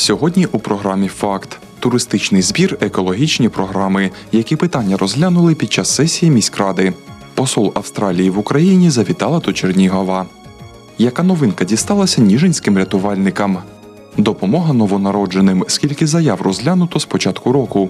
Сьогодні у програмі Факт туристичний збір, екологічні програми, які питання розглянули під час сесії міськради. Посол Австралії в Україні завітала до Чернігова. Яка новинка дісталася ніжинським рятувальникам? Допомога новонародженим. Скільки заяв розглянуто з початку року?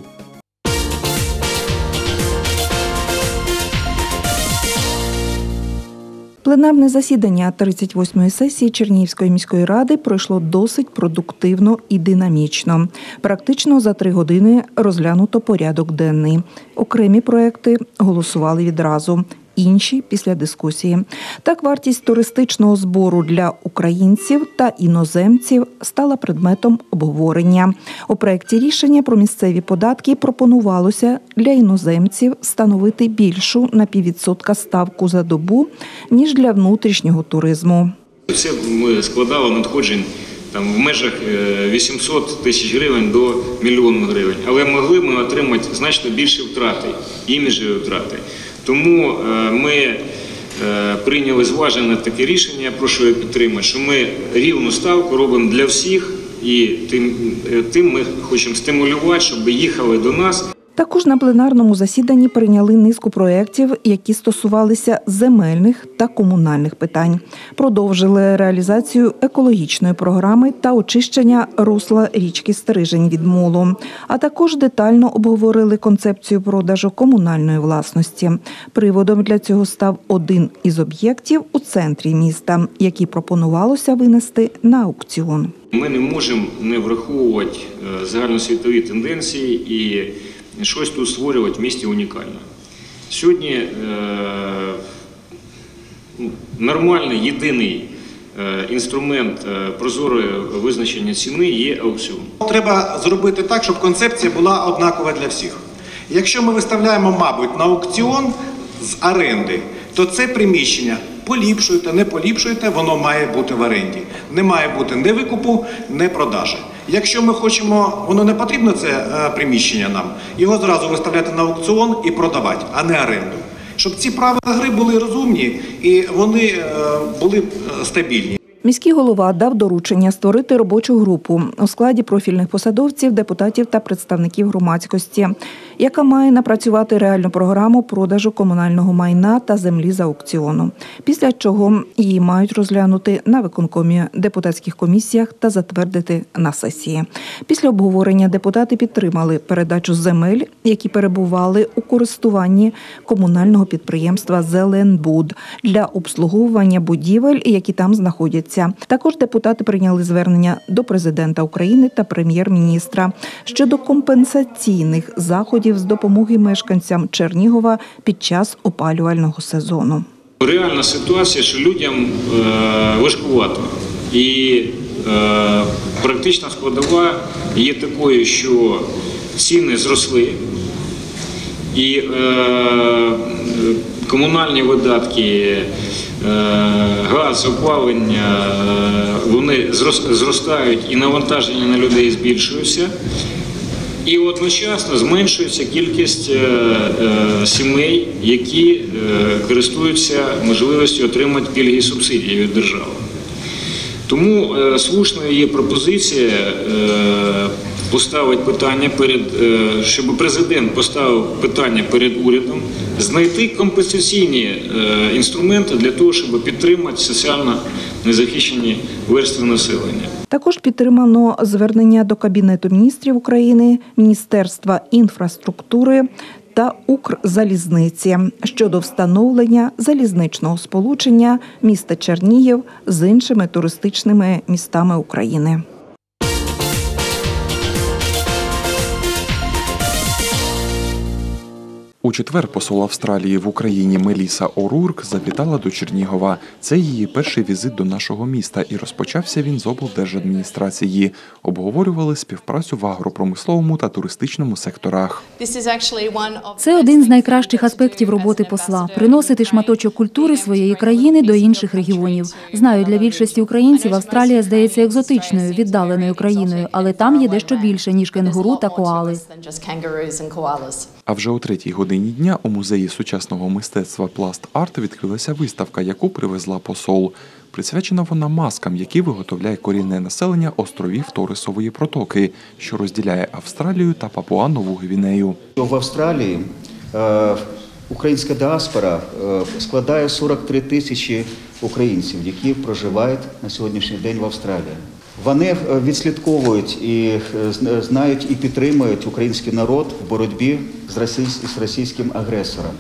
Пленарне засідання 38-ї сесії Чернігівської міської ради пройшло досить продуктивно і динамічно. Практично за три години розглянуто порядок денний. Окремі проекти голосували відразу. Інші після дискусії. Так, вартість туристичного збору для українців та іноземців стала предметом обговорення. У проєкті рішення про місцеві податки пропонувалося для іноземців встановити більшу на піввідсотка ставку за добу ніж для внутрішнього туризму. Це ми складало надходжень там в межах е, 800 тисяч гривень до мільйону гривень, але могли ми отримати значно більше втрати, іміджеві втрати. Тому е, ми е, прийняли зважене таке рішення, я прошу його підтримати, що ми рівну ставку робимо для всіх, і тим, е, тим ми хочемо стимулювати, щоб їхали до нас. Також на пленарному засіданні прийняли низку проєктів, які стосувалися земельних та комунальних питань. Продовжили реалізацію екологічної програми та очищення русла річки Стрижень від молу, а також детально обговорили концепцію продажу комунальної власності. Приводом для цього став один із об'єктів у центрі міста, який пропонувалося винести на аукціон. Ми не можемо не враховувати е, загальносвітові тенденції і щось тут створювати в місті унікальне. Сьогодні е, ну, нормальний єдиний е, інструмент е, прозорого визначення ціни є аукціон. Треба зробити так, щоб концепція була однакова для всіх. Якщо ми виставляємо, мабуть, на аукціон з оренди, то це приміщення поліпшуєте, не поліпшуєте, воно має бути в оренді. Не має бути ні викупу, ні продажі. Якщо ми хочемо, воно не потрібно це е, приміщення нам, його зразу виставляти на аукціон і продавати, а не оренду. Щоб ці правила гри були розумні і вони е, були е, стабільні. Міський голова дав доручення створити робочу групу у складі профільних посадовців, депутатів та представників громадськості, яка має напрацювати реальну програму продажу комунального майна та землі за аукціону. Після чого її мають розглянути на виконкомі депутатських комісіях та затвердити на сесії. Після обговорення депутати підтримали передачу земель, які перебували у користуванні комунального підприємства Зеленбуд для обслуговування будівель, які там знаходяться. Також депутати прийняли звернення до президента України та прем'єр-міністра щодо компенсаційних заходів з допомоги мешканцям Чернігова під час опалювального сезону. Реальна ситуація, що людям е, важкувато. І е, практична складова є такою, що ціни зросли, і е, комунальні видатки, газ, опалення, вони зростають і навантаження на людей збільшуються. І одночасно зменшується кількість е, е, сімей, які е, користуються можливістю отримати пільги і субсидії від держави. Тому слушною є пропозиція поставити питання перед, щоб президент поставив питання перед урядом, знайти компенсаційні інструменти для того, щоб підтримати соціально незахищені верстви населення. Також підтримано звернення до Кабінету міністрів України, Міністерства інфраструктури та Укрзалізниці щодо встановлення залізничного сполучення міста Чернігів з іншими туристичними містами України. У четвер посол Австралії в Україні Меліса Орурк завітала до Чернігова. Це її перший візит до нашого міста, і розпочався він з облдержадміністрації. Обговорювали співпрацю в агропромисловому та туристичному секторах. Це один з найкращих аспектів роботи посла приносити шматочок культури своєї країни до інших регіонів. Знаю, для більшості українців Австралія здається екзотичною, віддаленою країною, але там є дещо більше ніж кенгуру та коали. А вже о третій годині дня у музеї сучасного мистецтва Пласт Арт відкрилася виставка, яку привезла посол. Присвячена вона маскам, які виготовляє корінне населення островів Торисової протоки, що розділяє Австралію та Папуа Нову Гвінею. В Австралії е, українська діаспора е, складає 43 тисячі українців, які проживають на сьогоднішній день в Австралії. Вони е, відслідковують і е, знають і підтримують український народ в боротьбі з російським агресором.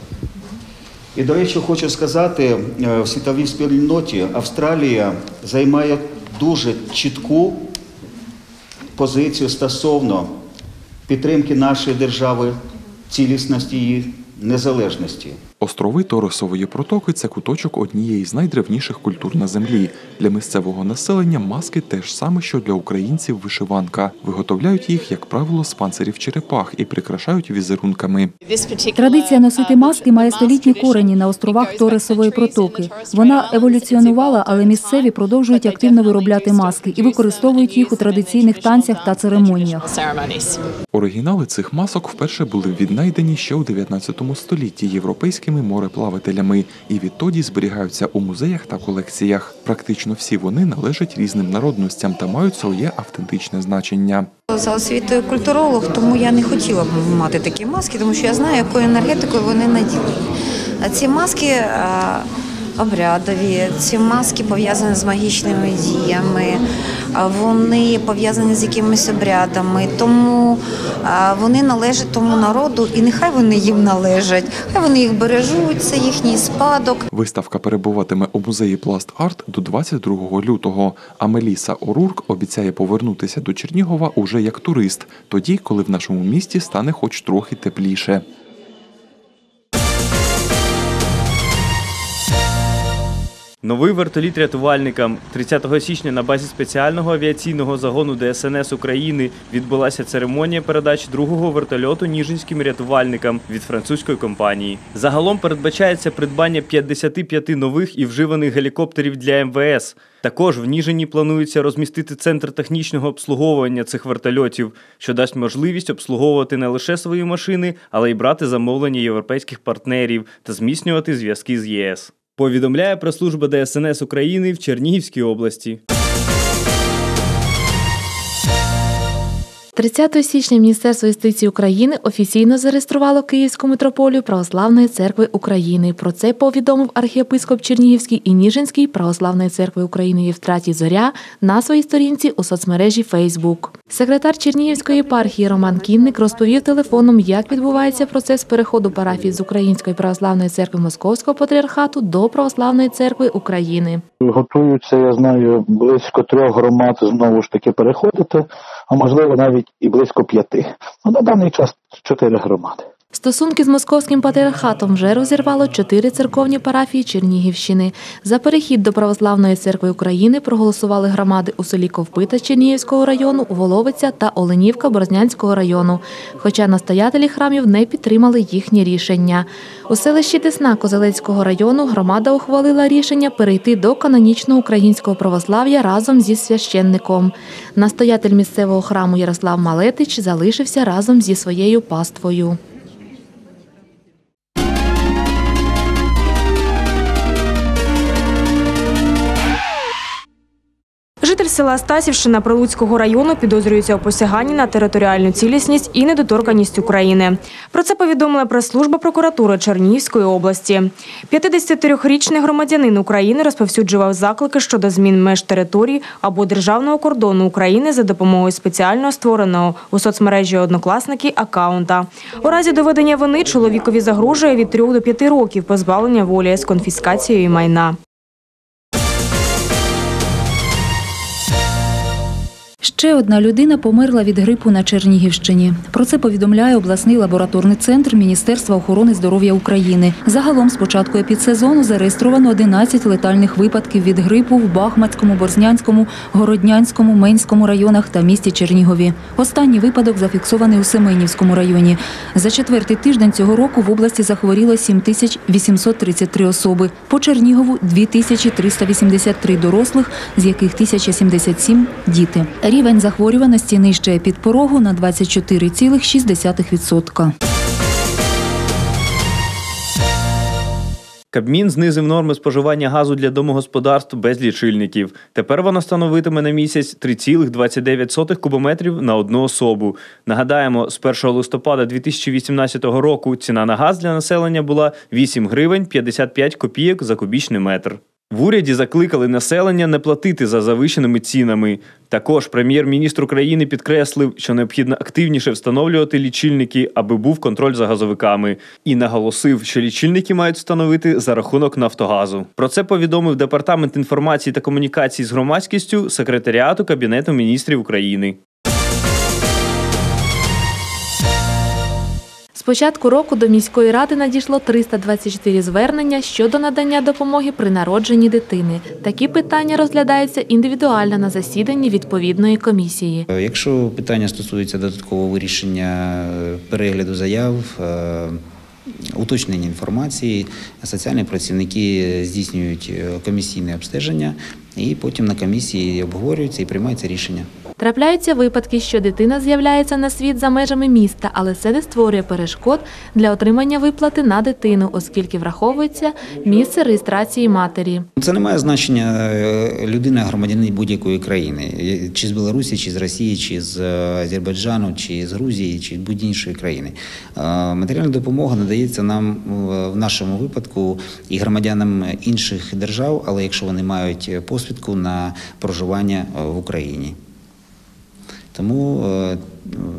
І, до речі, хочу сказати, е, в світовій спільноті Австралія займає дуже чітку позицію стосовно підтримки нашої держави, цілісності її незалежності. Острови Торисової протоки це куточок однієї з найдревніших культур на землі. Для місцевого населення маски те ж саме, що для українців вишиванка. Виготовляють їх, як правило, з панцирів черепах і прикрашають візерунками. Традиція носити маски має столітні корені на островах Торисової протоки. Вона еволюціонувала, але місцеві продовжують активно виробляти маски і використовують їх у традиційних танцях та церемоніях. Оригінали цих масок вперше були віднайдені ще у 19 столітті європейськими мореплавателями і відтоді зберігаються у музеях та колекціях. Практично всі вони належать різним народностям та мають своє автентичне значення. За освітою культуролог, тому я не хотіла б мати такі маски, тому що я знаю, якою енергетикою вони наділені. А ці маски обрядові, ці маски пов'язані з магічними діями, вони пов'язані з якимись обрядами, тому вони належать тому народу, і нехай вони їм належать, хай вони їх бережуть, це їхній спадок. Виставка перебуватиме у музеї Пласт Арт до 22 лютого. А Меліса Орурк обіцяє повернутися до Чернігова уже як турист, тоді, коли в нашому місті стане хоч трохи тепліше. Новий вертоліт рятувальникам 30 січня на базі спеціального авіаційного загону ДСНС України відбулася церемонія передач другого вертольоту ніжинським рятувальникам від французької компанії. Загалом передбачається придбання 55 нових і вживаних гелікоптерів для МВС. Також в Ніжині планується розмістити центр технічного обслуговування цих вертольотів, що дасть можливість обслуговувати не лише свої машини, але й брати замовлення європейських партнерів та зміцнювати зв'язки з ЄС. Повідомляє прес-служба ДСНС України в Чернігівській області. 30 січня Міністерство юстиції України офіційно зареєструвало Київську митрополію Православної церкви України. Про це повідомив архієпископ Чернігівський і Ніжинський Православної церкви України Євстратій Зоря на своїй сторінці у соцмережі Фейсбук. Секретар Чернігівської єпархії Роман Кінник розповів телефоном, як відбувається процес переходу парафії з Української православної церкви Московського патріархату до Православної церкви України. Готуються, я знаю, близько трьох громад знову ж таки переходити, а можливо навіть і близько п'яти. Ну, на даний час чотири громади. Стосунки з московським патріархатом вже розірвало чотири церковні парафії Чернігівщини. За перехід до Православної церкви України проголосували громади у селі Ковпита Чернігівського району, Воловиця та Оленівка Борзнянського району. Хоча настоятелі храмів не підтримали їхнє рішення. У селищі Десна Козелецького району громада ухвалила рішення перейти до канонічного українського православ'я разом зі священником. Настоятель місцевого храму Ярослав Малетич залишився разом зі своєю паствою. Села Стасівщина Прилуцького району підозрюється у посяганні на територіальну цілісність і недоторканність України. Про це повідомила прес-служба прокуратури Чернігівської області. 53-річний громадянин України розповсюджував заклики щодо змін меж території або державного кордону України за допомогою спеціально створеного у соцмережі однокласники акаунта. У разі доведення вини чоловікові загрожує від 3 до 5 років позбавлення волі з конфіскацією майна. Ще одна людина померла від грипу на Чернігівщині. Про це повідомляє обласний лабораторний центр Міністерства охорони здоров'я України. Загалом з початку епідсезону зареєстровано 11 летальних випадків від грипу в Бахмацькому, Борзнянському, Городнянському, Менському районах та місті Чернігові. Останній випадок зафіксований у Семенівському районі. За четвертий тиждень цього року в області захворіло 7833 особи. По Чернігову 2383 дорослих, з яких 1077 – діти. Рівень захворюваності нижчає під порогу на 24,6%. Кабмін знизив норми споживання газу для домогосподарств без лічильників. Тепер вона становитиме на місяць 3,29 кубометрів на одну особу. Нагадаємо, з 1 листопада 2018 року ціна на газ для населення була 8 гривень 55 копійок за кубічний метр. В уряді закликали населення не платити за завищеними цінами. Також прем'єр-міністр України підкреслив, що необхідно активніше встановлювати лічильники, аби був контроль за газовиками, і наголосив, що лічильники мають встановити за рахунок Нафтогазу. Про це повідомив департамент інформації та комунікації з громадськістю секретаріату Кабінету міністрів України. Початку року до міської ради надійшло 324 звернення щодо надання допомоги при народженні дитини. Такі питання розглядаються індивідуально на засіданні відповідної комісії. Е, Якщо питання стосується додаткового вирішення е, перегляду заяв, е, уточнення інформації, соціальні працівники здійснюють комісійне обстеження і потім на комісії обговорюються і приймається рішення. Трапляються випадки, що дитина з'являється на світ за межами міста, але це не створює перешкод для отримання виплати на дитину, оскільки враховується місце реєстрації матері. Це не має значення е, людина громадянин будь-якої країни, е, чи з Білорусі, чи з Росії, чи з е, Азербайджану, чи з Грузії, чи будь-іншої країни. Е, Матеріальна допомога надається нам в нашому випадку і громадянам інших держав, але якщо вони мають посвідку на проживання в Україні. Тому, е,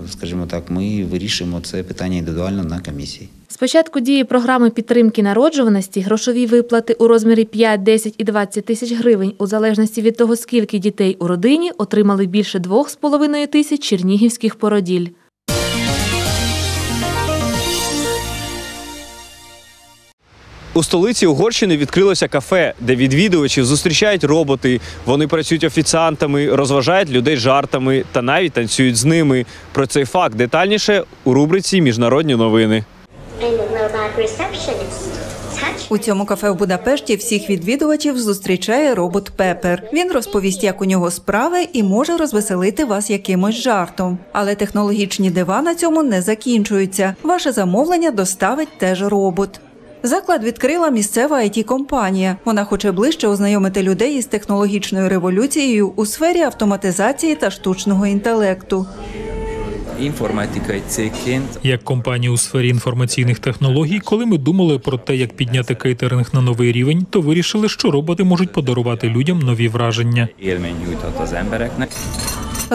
скажімо так, ми вирішуємо це питання індивідуально на комісії. З початку дії програми підтримки народжуваності грошові виплати у розмірі 5, 10 і 20 тисяч гривень у залежності від того, скільки дітей у родині, отримали більше 2,5 тисяч чернігівських породіль. У столиці Угорщини відкрилося кафе, де відвідувачів зустрічають роботи. Вони працюють офіціантами, розважають людей жартами та навіть танцюють з ними. Про цей факт детальніше у рубриці Міжнародні новини. У цьому кафе в Будапешті всіх відвідувачів зустрічає робот Пепер. Він розповість, як у нього справи, і може розвеселити вас якимось жартом. Але технологічні дива на цьому не закінчуються. Ваше замовлення доставить теж робот. Заклад відкрила місцева it компанія Вона хоче ближче ознайомити людей із технологічною революцією у сфері автоматизації та штучного інтелекту. Як компанія у сфері інформаційних технологій, коли ми думали про те, як підняти кейтеринг на новий рівень, то вирішили, що роботи можуть подарувати людям нові враження.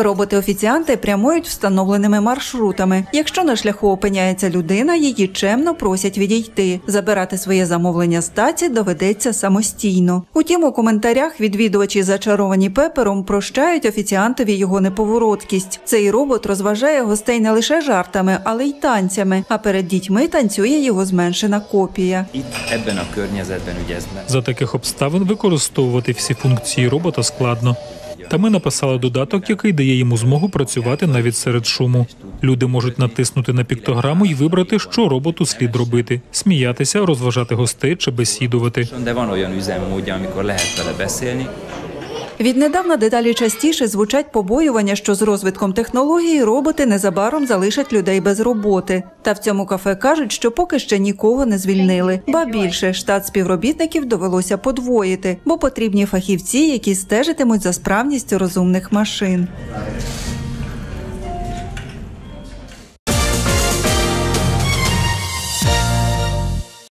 Роботи-офіціанти прямують встановленими маршрутами. Якщо на шляху опиняється людина, її чемно просять відійти. Забирати своє замовлення з таці доведеться самостійно. Утім, у коментарях відвідувачі, зачаровані пепером, прощають офіціантові його неповороткість. Цей робот розважає гостей не лише жартами, але й танцями. А перед дітьми танцює його зменшена копія. За таких обставин використовувати всі функції робота складно. Та ми написали додаток, який дає йому змогу працювати навіть серед шуму. Люди можуть натиснути на піктограму і вибрати, що роботу слід робити: сміятися, розважати гостей чи бесідувати. Віднедавна дедалі частіше звучать побоювання, що з розвитком технології роботи незабаром залишать людей без роботи. Та в цьому кафе кажуть, що поки ще нікого не звільнили. Ба більше штат співробітників довелося подвоїти, бо потрібні фахівці, які стежитимуть за справністю розумних машин.